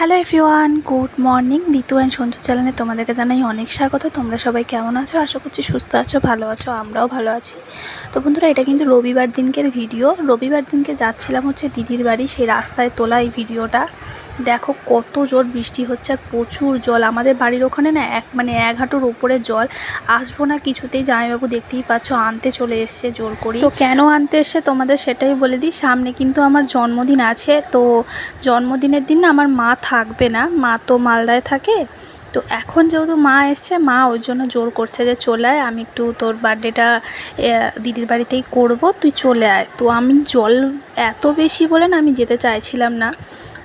Hello everyone good morning Ritu and Sanju চ্যানেলে তোমাদেরকে জানাই অনেক স্বাগত। তোমরা সবাই কেমন আছো? আশা করছি সুস্থ আছো, ভালো আছো, আমরাও ভালো আছি। তো বন্ধুরা, এটা কিন্তু রবিবার দিনকের ভিডিও রবিবার দিনকে যাচ্ছিলাম হচ্ছে দিদির বাড়ি, সেই রাস্তায় তোলা এই ভিডিওটা দেখো কত জোর বৃষ্টি হচ্ছে আর প্রচুর জল। আমাদের বাড়ির ওখানে না এক মানে এক হাঁটুর উপরে জল। আসব না কিছুতেই, জামাইবাবু দেখতেই পাচ্ছ আনতে চলে এসছে জোর করি তো কেন আনতে এসছে? তোমাদের সেটাই বলে দিই। সামনে কিন্তু আমার জন্মদিন আছে। তো জন্মদিনের দিন না আমার মা থাকবে না। মা তো মালদায় থাকে। তো এখন যেহেতু মা এসছে, মা ওই জন্য জোর করছে যে চলে আয়। আমি একটু তোর বার্থডেটা দিদির বাড়িতেই করব। তুই চলে আয়। তো আমি জল এত বেশি বলে না আমি যেতে চাইছিলাম না।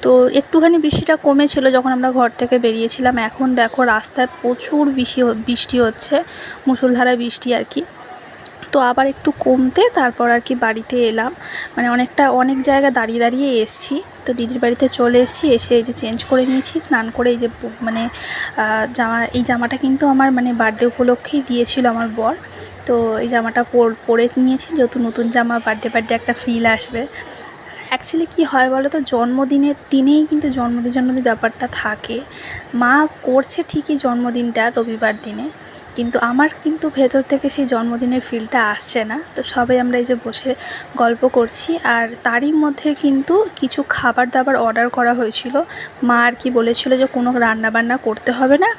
তো একটুখানি বৃষ্টিটা কমেছিল যখন আমরা ঘর থেকে বেরিয়েছিলাম। এখন দেখো রাস্তায় প্রচুর বৃষ্টি বৃষ্টি হচ্ছে মুষলধারা বৃষ্টি আর কি। তো আবার একটু কমতে তারপর আর কি বাড়িতে এলাম। মানে অনেকটা, অনেক জায়গা দাঁড়িয়ে দাঁড়িয়ে এসছি। তো দিদির বাড়িতে চলে এসেছি, এসে এই যে চেঞ্জ করে নিয়েছি, স্নান করে এই যে মানে জামা, এই জামাটা কিন্তু আমার মানে বার্থডে উপলক্ষেই দিয়েছিল আমার বর। তো এই জামাটা পরে নিয়েছি, যেহেতু নতুন জামা, বার্থডে বার্থডে একটা ফিল আসবে। অ্যাকচুয়ালি কী হয় বলো তো জন্মদিনের দিনেই কিন্তু জন্মদিন জন্মদিন ব্যাপারটা থাকে। মা করছে ঠিকই জন্মদিনটা রবিবার দিনে, কিন্তু আমার কিন্তু ভেতর থেকে সেই জন্মদিনের ফিলটা আসছে না। তো সবাই আমরা এই যে বসে গল্প করছি, আর তারই মধ্যে কিন্তু কিছু খাবার দাবার অর্ডার করা হয়েছিল। মা আর কি বলেছিল যে কোনো রান্নাবান্না করতে হবে না,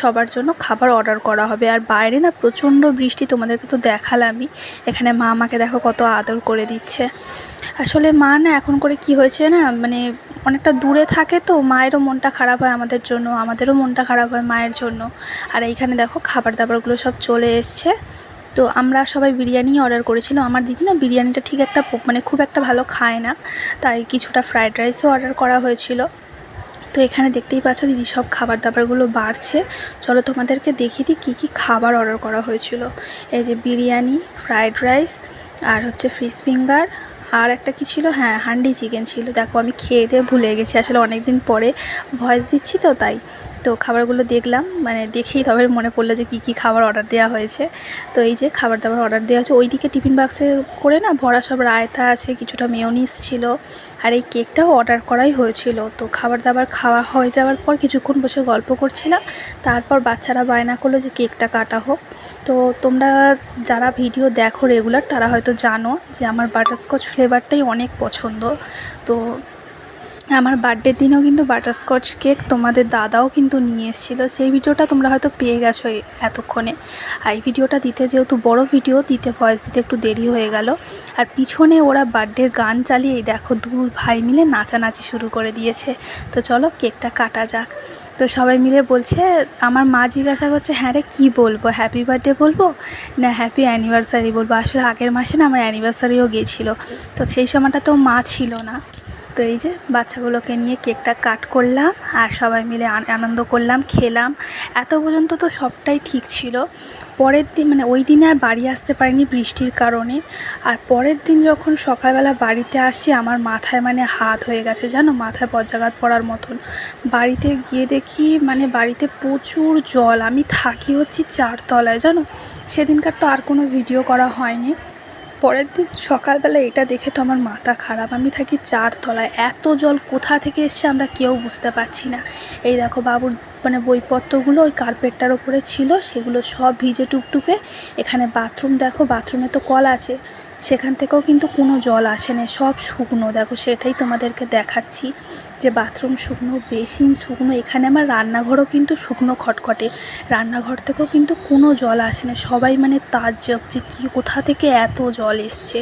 সবার জন্য খাবার অর্ডার করা হবে। আর বাইরে না প্রচণ্ড বৃষ্টি তোমাদেরকে তো দেখালামই। এখানে মা আমাকে দেখো কত আদর করে দিচ্ছে। আসলে মা না এখন করে কি হয়েছে না মানে অনেকটা দূরে থাকে তো, মায়েরও মনটা খারাপ হয় আমাদের জন্য, আমাদেরও মনটা খারাপ হয় মায়ের জন্য। আর এইখানে দেখো খাবার দাবারগুলো সব চলে এসছে। তো আমরা সবাই বিরিয়ানি অর্ডার করেছিলাম। আমার দিদি না বিরিয়ানিটা ঠিক একটা মানে খুব একটা ভালো খায় না, তাই কিছুটা ফ্রায়েড রাইসও অর্ডার করা হয়েছিল। তো এখানে দেখতেই পাচ্ছ দিদি সব খাবার দাবারগুলো বাড়ছে। চলো তোমাদেরকে দেখিয়ে দিই কী কী খাবার অর্ডার করা হয়েছিল। এই যে বিরিয়ানি, ফ্রায়েড রাইস, আর হচ্ছে ফিশ ফিঙ্গার আর একটা কি ছিল? হ্যাঁ হান্ডি চিকেন ছিল। দেখো, আমি খেয়ে দিয়ে ভুলে গেছি। আসলে অনেক দিন পরে ভয়েস দিচ্ছি তো, তাই। তো খাবারগুলো দেখলাম মানে দেখেই তবে মনে পড়ল যে কী কী খাবার অর্ডার দেওয়া হয়েছে। তো এই যে খাবার দাবার অর্ডার দেওয়া হয়েছে, ওইদিকে টিফিন বাক্সে করে না ভরা সব রায়তা আছে, কিছুটা মেয়নিস ছিল, আর এই কেকটাও অর্ডার করাই হয়েছিল। তো খাবার দাবার খাওয়া হয়ে যাওয়ার পর কিছুক্ষণ বসে গল্প করছিলাম, তারপর বাচ্চারা বায়না করল যে কেকটা কাটা হোক। তো তোমরা যারা ভিডিও দেখো রেগুলার তারা হয়তো জানো যে আমার বাটারস্কচ ফ্লেভারটাই অনেক পছন্দ। তো আমার বার্থডের দিনেও কিন্তু বাটারস্কচ কেক তোমাদের দাদাও কিন্তু নিয়ে এসেছিল। সেই ভিডিওটা তোমরা হয়তো পেয়ে গেছো এতক্ষণে। আর এই ভিডিওটা দিতে যেহেতু বড় ভিডিও দিতে ভয়েস দিতে একটু দেরি হয়ে গেল। আর পিছনে ওরা বার্থডের গান চালিয়ে দেখো দু ভাই মিলে নাচানাচি শুরু করে দিয়েছে। তো চলো কেকটা কাটা যাক। তো সবাই মিলে বলছে, আমার মা জিজ্ঞাসা করছে হ্যাঁ রে, কী বলব? হ্যাপি বার্থডে বলব? না হ্যাপি অ্যানিভার্সারি বলব। আসলে আগের মাসে না আমার অ্যানিভার্সারিও গিয়েছিল তো সেই সময়টা তো মা ছিল না। তো এই যে বাচ্চাগুলোকে নিয়ে কেকটা কাট করলাম আর সবাই মিলে আনন্দ করলাম, খেলাম। এত পর্যন্ত তো সবটাই ঠিক ছিল। পরের দিন মানে ওই দিনে আর বাড়ি আসতে পারিনি বৃষ্টির কারণে। আর পরের দিন যখন সকালবেলা বাড়িতে আসছি আমার মাথায় মানে হাত হয়ে গেছে, জানো? মাথায় বজ্রাঘাত পড়ার মতন। বাড়িতে গিয়ে দেখি মানে বাড়িতে প্রচুর জল। আমি থাকি হচ্ছি চারতলায়, জানো? সেদিনকার তো আর কোনো ভিডিও করা হয়নি। পরের দিন সকালবেলা এটা দেখে তো আমার মাথা খারাপ। আমি থাকি চার তলায়। এত জল কোথা থেকে এসছে আমরা কেউ বুঝতে পারছি না। এই দেখো বাবুর মানে বইপত্রগুলো ওই কার্পেটটার ওপরে ছিল, সেগুলো সব ভিজে টুপটুপে এখানে বাথরুম দেখো বাথরুমে তো কল আছে। সেখান থেকেও কিন্তু কোনো জল আসে না, সব শুকনো। দেখো, সেটাই তোমাদেরকে দেখাচ্ছি যে বাথরুম শুকনো বেসিন শুকনো। এখানে আমার রান্নাঘরও কিন্তু শুকনো খটখটে। রান্নাঘর থেকেও কিন্তু কোনো জল আসে না। সবাই মানে তাজ্জব যে কী, কোথা থেকে এত জল এসছে?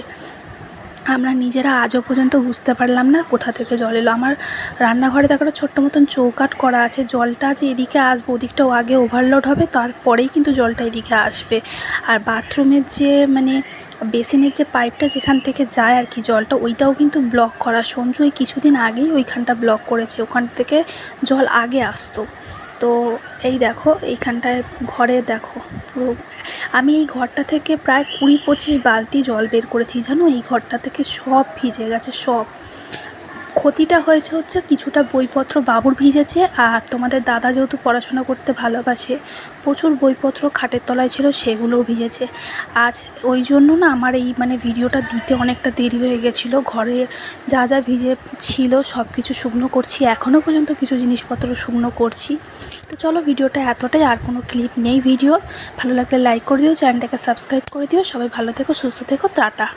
আমরা নিজেরা আজও পর্যন্ত বুঝতে পারলাম না কোথা থেকে জল এলো। আমার রান্নাঘরে দেখো ছোট্ট মতন চৌকাট করা আছে। জলটা যে এদিকে আসবে ওদিকটাও আগে ওভারলোড হবে, তারপরেই কিন্তু জলটা এদিকে আসবে। আর বাথরুমের যে মানে বেসিনের যে পাইপটা যেখান থেকে যায় আর কি জলটা, ওইটাও কিন্তু ব্লক করা। সঞ্জু এই কিছুদিন আগেই ওইখানটা ব্লক করেছে। ওখান থেকে জল আগে আসতো। তো এই দেখো, এইখানটায় ঘরে দেখো পুরো। আমি এই ঘরটা থেকে প্রায় কুড়ি পঁচিশ বালতি জল বের করেছি, জানো? এই ঘরটা থেকে সব ভিজে গেছে, সব। ক্ষতিটা হয়েছে হচ্ছে কিছুটা বইপত্র বাবুর ভিজেছে আর তোমাদের দাদা যেহেতু পড়াশোনা করতে ভালোবাসে, প্রচুর বইপত্র খাটের তলায় ছিল, সেগুলোও ভিজেছে। আজ ওই জন্য না আমার এই মানে ভিডিওটা দিতে অনেকটা দেরি হয়ে গেছিল, ঘরে যা যা ভিজে ছিল সব কিছু শুকনো করছি এখনও পর্যন্ত কিছু জিনিসপত্র শুকনো করছি। তো চলো ভিডিওটা এতটাই, আর কোনো ক্লিপ নেই ভিডিও। ভালো লাগলে লাইক করে দিও, চ্যানেলটাকে সাবস্ক্রাইব করে দিও, সবাই ভালো থেকো, সুস্থ থেকো, টাটা।